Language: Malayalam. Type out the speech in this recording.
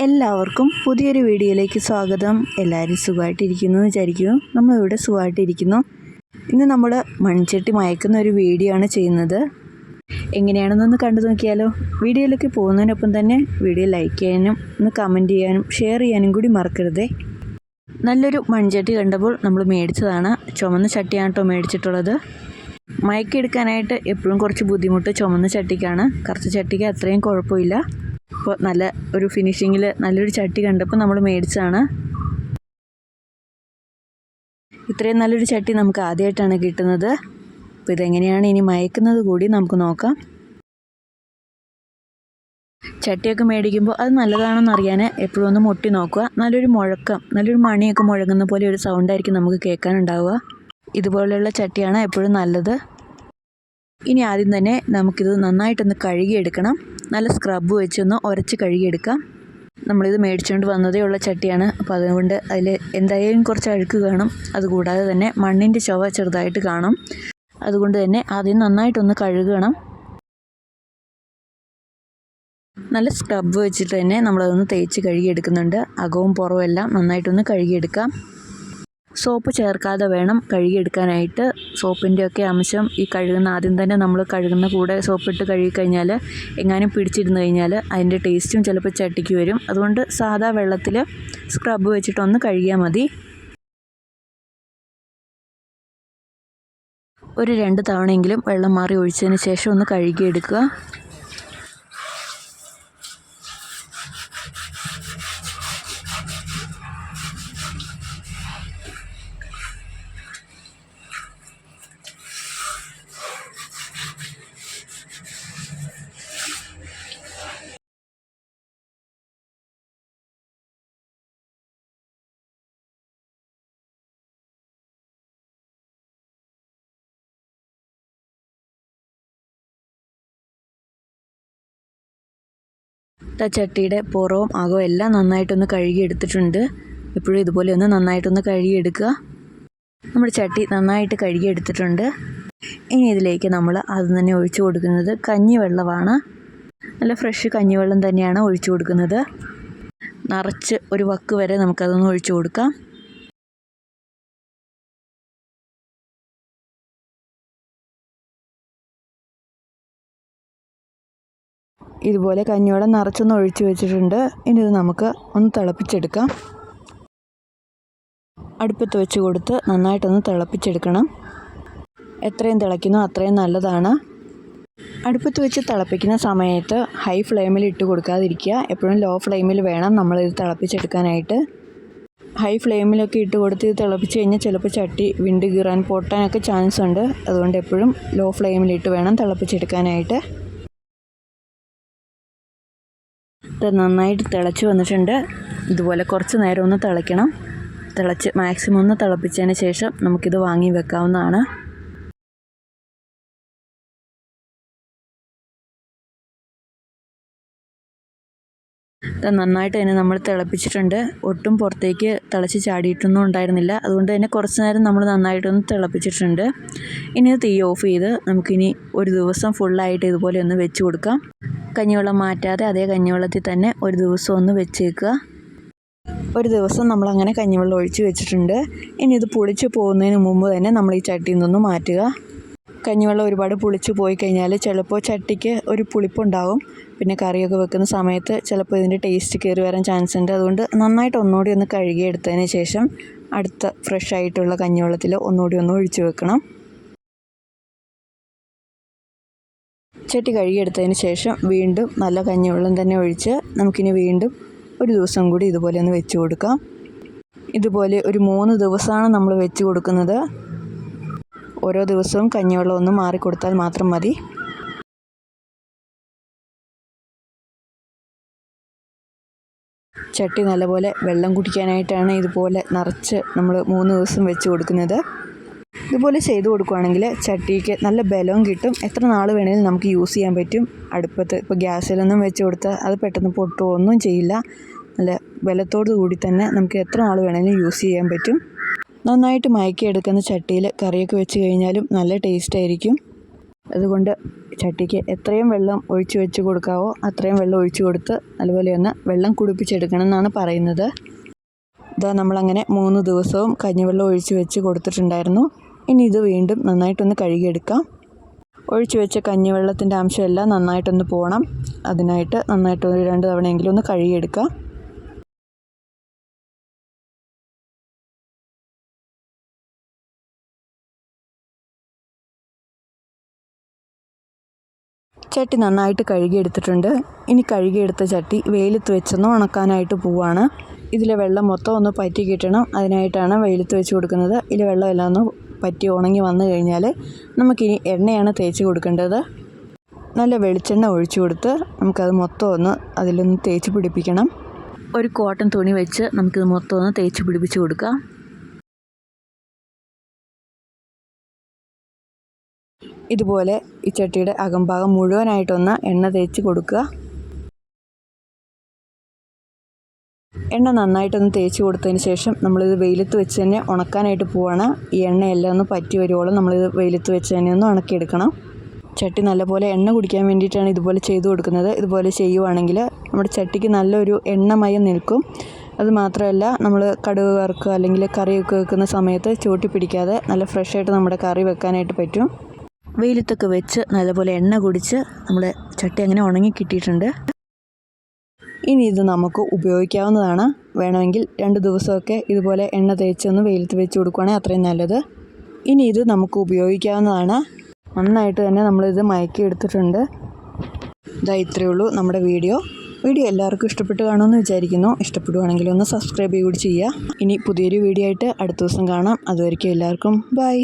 എല്ലാവർക്കും പുതിയൊരു വീഡിയോയിലേക്ക് സ്വാഗതം. എല്ലാവരും സുഖമായിട്ടിരിക്കുന്നു എന്ന് വിചാരിക്കുന്നു. നമ്മളിവിടെ സുഖമായിട്ടിരിക്കുന്നു. ഇന്ന് നമ്മൾ മൺചട്ടി മയക്കുന്ന ഒരു വീഡിയോ ആണ് ചെയ്യുന്നത്. എങ്ങനെയാണെന്നൊന്ന് കണ്ടു നോക്കിയാലോ? വീഡിയോയിലേക്ക് പോകുന്നതിനൊപ്പം തന്നെ വീഡിയോ ലൈക്ക് ചെയ്യാനും ഒന്ന് കമന്റ് ചെയ്യാനും ഷെയർ ചെയ്യാനും കൂടി മറക്കരുതേ. നല്ലൊരു മൺചട്ടി കണ്ടപ്പോൾ നമ്മൾ മേടിച്ചതാണ്. ചുമന്ന ചട്ടിയാണ് കേട്ടോ മേടിച്ചിട്ടുള്ളത്. മയക്കെടുക്കാനായിട്ട് എപ്പോഴും കുറച്ച് ബുദ്ധിമുട്ട് ചുമന്ന ചട്ടിക്കാണ്. കറുത്ത ചട്ടിക്ക് അത്രയും കുഴപ്പമില്ല. അപ്പോൾ നല്ല ഒരു ഫിനിഷിങ്ങിൽ നല്ലൊരു ചട്ടി കണ്ടപ്പോൾ നമ്മൾ മേടിച്ചതാണ്. ഇത്രയും നല്ലൊരു ചട്ടി നമുക്ക് ആദ്യമായിട്ടാണ് കിട്ടുന്നത്. അപ്പോൾ ഇതെങ്ങനെയാണ് ഇനി മയക്കുന്നത് കൂടി നമുക്ക് നോക്കാം. ചട്ടിയൊക്കെ മേടിക്കുമ്പോൾ അത് നല്ലതാണെന്ന് അറിയാൻ എപ്പോഴും ഒന്ന് മുട്ടി നോക്കുക. നല്ലൊരു മുഴക്കം നല്ലൊരു മണിയൊക്കെ മുഴങ്ങുന്ന പോലെ ഒരു സൗണ്ടായിരിക്കും നമുക്ക് കേൾക്കാനുണ്ടാവുക. ഇതുപോലെയുള്ള ചട്ടിയാണ് എപ്പോഴും നല്ലത്. ഇനി ആദ്യം തന്നെ നമുക്കിത് നന്നായിട്ടൊന്ന് കഴുകിയെടുക്കണം. നല്ല സ്ക്രബ് വെച്ചൊന്ന് ഉരച്ച് കഴുകിയെടുക്കാം. നമ്മളിത് മേടിച്ചുകൊണ്ട് വന്നതേ ഉള്ള ചട്ടിയാണ്. അപ്പോൾ അതുകൊണ്ട് അതിൽ എന്തായാലും കുറച്ച് അഴുക്ക് കാണും. അതുകൂടാതെ തന്നെ മണ്ണിന്റെ ചൊവ ചെറുതായിട്ട് കാണും. അതുകൊണ്ട് തന്നെ ആദ്യം നന്നായിട്ടൊന്ന് കഴുകണം. നല്ല സ്ക്രബ് വെച്ചിട്ട് തന്നെ നമ്മളതൊന്ന് തേച്ച് കഴുകിയെടുക്കുന്നുണ്ട്. അകവും പുറവും എല്ലാം നന്നായിട്ടൊന്ന് കഴുകിയെടുക്കാം. സോപ്പ് ചേർക്കാതെ വേണം കഴുകിയെടുക്കാനായിട്ട്. സോപ്പിന്റെയൊക്കെ അംശം ഈ കഴുകുന്ന ആദ്യം തന്നെ നമ്മൾ കഴുകുന്ന കൂടെ സോപ്പിട്ട് കഴുകിക്കഴിഞ്ഞാൽ എങ്ങാനും പിടിച്ചിരുന്ന് കഴിഞ്ഞാൽ അതിന്റെ ടേസ്റ്റും ചിലപ്പോൾ ചട്ടിക്ക് വരും. അതുകൊണ്ട് സാധാ വെള്ളത്തിൽ സ്ക്രബ് വെച്ചിട്ടൊന്ന് കഴുകിയാൽ മതി. ഒരു രണ്ട് തവണയെങ്കിലും വെള്ളം മാറി ഒഴിച്ചതിന് ശേഷം ഒന്ന് കഴുകിയെടുക്കുക. ഇട്ട ചട്ടിയുടെ പുറവും അകവും എല്ലാം നന്നായിട്ടൊന്ന് കഴുകിയെടുത്തിട്ടുണ്ട്. എപ്പോഴും ഇതുപോലെ ഒന്ന് നന്നായിട്ടൊന്ന് കഴുകിയെടുക്കുക. നമ്മുടെ ചട്ടി നന്നായിട്ട് കഴുകിയെടുത്തിട്ടുണ്ട്. ഇനി ഇതിലേക്ക് നമ്മൾ ആദ്യം തന്നെ ഒഴിച്ചു കൊടുക്കുന്നത് കഞ്ഞിവെള്ളമാണ്. നല്ല ഫ്രഷ് കഞ്ഞിവെള്ളം തന്നെയാണ് ഒഴിച്ചു കൊടുക്കുന്നത്. നിറച്ച് ഒരു വക്ക് വരെ നമുക്കതൊന്ന് ഒഴിച്ചു കൊടുക്കാം. ഇതുപോലെ കഞ്ഞിവെള്ളം നിറച്ചൊന്ന് ഒഴിച്ച് വെച്ചിട്ടുണ്ട്. ഇനി ഇത് നമുക്ക് ഒന്ന് തിളപ്പിച്ചെടുക്കാം. അടുപ്പത്ത് വെച്ച് കൊടുത്ത് നന്നായിട്ടൊന്ന് തിളപ്പിച്ചെടുക്കണം. എത്രയും തിളയ്ക്കുന്നോ അത്രയും നല്ലതാണ്. അടുപ്പത്ത് വെച്ച് തിളപ്പിക്കുന്ന സമയത്ത് ഹൈ ഫ്ലെയിമിൽ ഇട്ട് കൊടുക്കാതിരിക്കുക. എപ്പോഴും ലോ ഫ്ലെയിമിൽ വേണം നമ്മളിത് തിളപ്പിച്ചെടുക്കാനായിട്ട്. ഹൈ ഫ്ലെയിമിലൊക്കെ ഇട്ട് കൊടുത്ത് ഇത് തിളപ്പിച്ച് കഴിഞ്ഞാൽ ചിലപ്പോൾ ചട്ടി വിണ്ട് കീറാൻ പൊട്ടാനൊക്കെ ചാൻസ് ഉണ്ട്. അതുകൊണ്ട് എപ്പോഴും ലോ ഫ്ലെയിമിലിട്ട് വേണം തിളപ്പിച്ചെടുക്കാനായിട്ട്. ഇത് നന്നായിട്ട് തിളച്ച് വന്നിട്ടുണ്ട്. ഇതുപോലെ കുറച്ച് നേരം ഒന്ന് തിളയ്ക്കണം. തിളച്ച് മാക്സിമം ഒന്ന് തിളപ്പിച്ചതിന് ശേഷം നമുക്കിത് വാങ്ങി വെക്കാവുന്നതാണ്. ഇത് നന്നായിട്ട് തന്നെ നമ്മൾ തിളപ്പിച്ചിട്ടുണ്ട്. ഒട്ടും പുറത്തേക്ക് തിളച്ച് ചാടിയിട്ടൊന്നും ഉണ്ടായിരുന്നില്ല. അതുകൊണ്ട് തന്നെ കുറച്ച് നേരം നമ്മൾ നന്നായിട്ടൊന്ന് തിളപ്പിച്ചിട്ടുണ്ട്. ഇനി തീ ഓഫ് ചെയ്ത് നമുക്കിനി ഒരു ദിവസം ഫുള്ളായിട്ട് ഇതുപോലെ ഒന്ന് വെച്ച് കൊടുക്കാം. കഞ്ഞിവെള്ളം മാറ്റാതെ അതേ കഞ്ഞിവെള്ളത്തിൽ തന്നെ ഒരു ദിവസം ഒന്ന് വെച്ചേക്കുക. ഒരു ദിവസം നമ്മൾ അങ്ങനെ കഞ്ഞിവെള്ളം ഒഴിച്ച് വെച്ചിട്ടുണ്ട്. ഇനി ഇത് പുളിച്ച് പോകുന്നതിന് മുമ്പ് തന്നെ നമ്മൾ ഈ ചട്ടിയിൽ നിന്നൊന്ന് മാറ്റുക. കഞ്ഞിവെള്ളം ഒരുപാട് പുളിച്ച് പോയി കഴിഞ്ഞാൽ ചിലപ്പോൾ ചട്ടിക്ക് ഒരു പുളിപ്പുണ്ടാവും. പിന്നെ കറിയൊക്കെ വെക്കുന്ന സമയത്ത് ചിലപ്പോൾ ഇതിന്റെ ടേസ്റ്റ് കയറി വരാൻ ചാൻസ് ഉണ്ട്. അതുകൊണ്ട് നന്നായിട്ട് ഒന്നുകൂടി ഒന്ന് കഴുകി എടുത്തതിന് ശേഷം അടുത്ത ഫ്രഷ് ആയിട്ടുള്ള കഞ്ഞിവെള്ളത്തിൽ ഒന്നുകൂടി ഒന്ന് ഒഴിച്ചു വെക്കണം. ചട്ടി കഴുകിയെടുത്തതിന് ശേഷം വീണ്ടും നല്ല കഞ്ഞിവെള്ളം തന്നെ ഒഴിച്ച് നമുക്കിനി വീണ്ടും ഒരു ദിവസം കൂടി ഇതുപോലെ ഒന്ന് വെച്ച് കൊടുക്കാം. ഇതുപോലെ ഒരു മൂന്ന് ദിവസമാണ് നമ്മൾ വെച്ച് കൊടുക്കുന്നത്. ഓരോ ദിവസവും കഞ്ഞിവെള്ളം ഒന്ന് മാറിക്കൊടുത്താൽ മാത്രം മതി. ചട്ടി നല്ലപോലെ വെള്ളം കുടിക്കാനായിട്ടാണ് ഇതുപോലെ നിറച്ച് നമ്മൾ മൂന്ന് ദിവസം വെച്ച് കൊടുക്കുന്നത്. ഇതുപോലെ ചെയ്ത് കൊടുക്കുകയാണെങ്കിൽ ചട്ടിക്ക് നല്ല ബലവും കിട്ടും. എത്ര നാൾ വേണമെങ്കിലും നമുക്ക് യൂസ് ചെയ്യാൻ പറ്റും. അടുപ്പത്ത് ഇപ്പോൾ ഗ്യാസിലൊന്നും വെച്ച് കൊടുത്താൽ അത് പെട്ടെന്ന് പൊട്ടുകയോ ഒന്നും ചെയ്യില്ല. നല്ല ബലത്തോടു കൂടി തന്നെ നമുക്ക് എത്ര നാൾ വേണമെങ്കിലും യൂസ് ചെയ്യാൻ പറ്റും. നന്നായിട്ട് മയക്കി എടുക്കുന്ന ചട്ടിയിൽ കറിയൊക്കെ വെച്ച് കഴിഞ്ഞാലും നല്ല ടേസ്റ്റ് ആയിരിക്കും. അതുകൊണ്ട് ചട്ടിക്ക് എത്രയും വെള്ളം ഒഴിച്ചു വെച്ച് കൊടുക്കാവോ അത്രയും വെള്ളം ഒഴിച്ചു കൊടുത്ത് അതുപോലെ ഒന്ന് വെള്ളം കുടിപ്പിച്ചെടുക്കണം എന്നാണ് പറയുന്നത്. ഇതാ നമ്മളങ്ങനെ മൂന്ന് ദിവസവും കഞ്ഞിവെള്ളം ഒഴിച്ച് വെച്ച് കൊടുത്തിട്ടുണ്ടായിരുന്നു. ഇനി ഇത് വീണ്ടും നന്നായിട്ടൊന്ന് കഴുകിയെടുക്കാം. ഒഴിച്ചു വെച്ച കഞ്ഞിവെള്ളത്തിന്റെ അംശമെല്ലാം നന്നായിട്ടൊന്ന് പോകണം അതിനായിട്ട് നന്നായിട്ട് ഒരു രണ്ട് തവണയെങ്കിലും ഒന്ന് കഴുകിയെടുക്കാം. ചട്ടി നന്നായിട്ട് കഴുകിയെടുത്തിട്ടുണ്ട്. ഇനി കഴുകിയെടുത്ത ചട്ടി വെയിലത്ത് വെച്ചൊന്ന് ഉണക്കാനായിട്ട് പോവാണ്. ഇതിലെ വെള്ളം മൊത്തം ഒന്ന് പറ്റി കിട്ടണം. അതിനായിട്ടാണ് വെയിലത്ത് വെച്ച് കൊടുക്കുന്നത്. ഇതിലെ വെള്ളമെല്ലാം ഒന്ന് പറ്റി ഉണങ്ങി വന്നു കഴിഞ്ഞാൽ നമുക്കിനി എണ്ണയാണ് തേച്ച് കൊടുക്കേണ്ടത്. നല്ല വെളിച്ചെണ്ണ ഒഴിച്ചു കൊടുത്ത് നമുക്കത് മൊത്തം ഒന്ന് അതിലൊന്ന് തേച്ച് പിടിപ്പിക്കണം. ഒരു കോട്ടൺ തുണി വെച്ച് നമുക്കിത് മൊത്തം ഒന്ന് തേച്ച് പിടിപ്പിച്ച് കൊടുക്കാം. ഇതുപോലെ ഈ ചട്ടിയുടെ അകംഭാഗം മുഴുവനായിട്ടൊന്ന് എണ്ണ തേച്ച് കൊടുക്കുക. എണ്ണ നന്നായിട്ടൊന്ന് തേച്ച് കൊടുത്തതിന് ശേഷം നമ്മളിത് വെയിലത്ത് വെച്ച് തന്നെ ഉണക്കാനായിട്ട് പോവാണ്. ഈ എണ്ണയെല്ലാം ഒന്ന് പറ്റി വരുവോളം നമ്മളിത് വെയിലത്ത് വെച്ച് തന്നെ ഒന്ന് ഉണക്കിയെടുക്കണം. ചട്ടി നല്ലപോലെ എണ്ണ കുടിക്കാൻ വേണ്ടിയിട്ടാണ് ഇതുപോലെ ചെയ്തു കൊടുക്കുന്നത്. ഇതുപോലെ ചെയ്യുവാണെങ്കിൽ നമ്മുടെ ചട്ടിക്ക് നല്ലൊരു എണ്ണമയം നിൽക്കും. അത് മാത്രമല്ല നമ്മൾ കടുക് വറുക്കുക അല്ലെങ്കിൽ കറിയൊക്കെ വെക്കുന്ന സമയത്ത് ചൂട്ടി പിടിക്കാതെ നല്ല ഫ്രഷായിട്ട് നമ്മുടെ കറി വെക്കാനായിട്ട് പറ്റും. വെയിലത്തൊക്കെ വെച്ച് നല്ലപോലെ എണ്ണ കുടിച്ച് നമ്മുടെ ചട്ടി അങ്ങനെ ഉണങ്ങി കിട്ടിയിട്ടുണ്ട്. ഇനി ഇത് നമുക്ക് ഉപയോഗിക്കാവുന്നതാണ്. വേണമെങ്കിൽ രണ്ട് ദിവസമൊക്കെ ഇതുപോലെ എണ്ണ തേച്ചൊന്ന് വെയിലത്ത് വെച്ച് കൊടുക്കുകയാണെങ്കിൽ അത്രയും നല്ലത്. ഇനി ഇത് നമുക്ക് ഉപയോഗിക്കാവുന്നതാണ്. നന്നായിട്ട് തന്നെ നമ്മളിത് മയക്കി എടുത്തിട്ടുണ്ട് ഇതാ ഇത്രയേ ഉള്ളൂ നമ്മുടെ വീഡിയോ. വീഡിയോ എല്ലാവർക്കും ഇഷ്ടപ്പെട്ട് കാണുമെന്ന് വിചാരിക്കുന്നു. ഇഷ്ടപ്പെടുവാണെങ്കിൽ ഒന്ന് സബ്സ്ക്രൈബ് ചെയ്യുകയും ചെയ്യുക. ഇനി പുതിയൊരു വീഡിയോ ആയിട്ട് അടുത്ത ദിവസം കാണാം. അതുവരെയ്ക്കും എല്ലാവർക്കും ബൈ.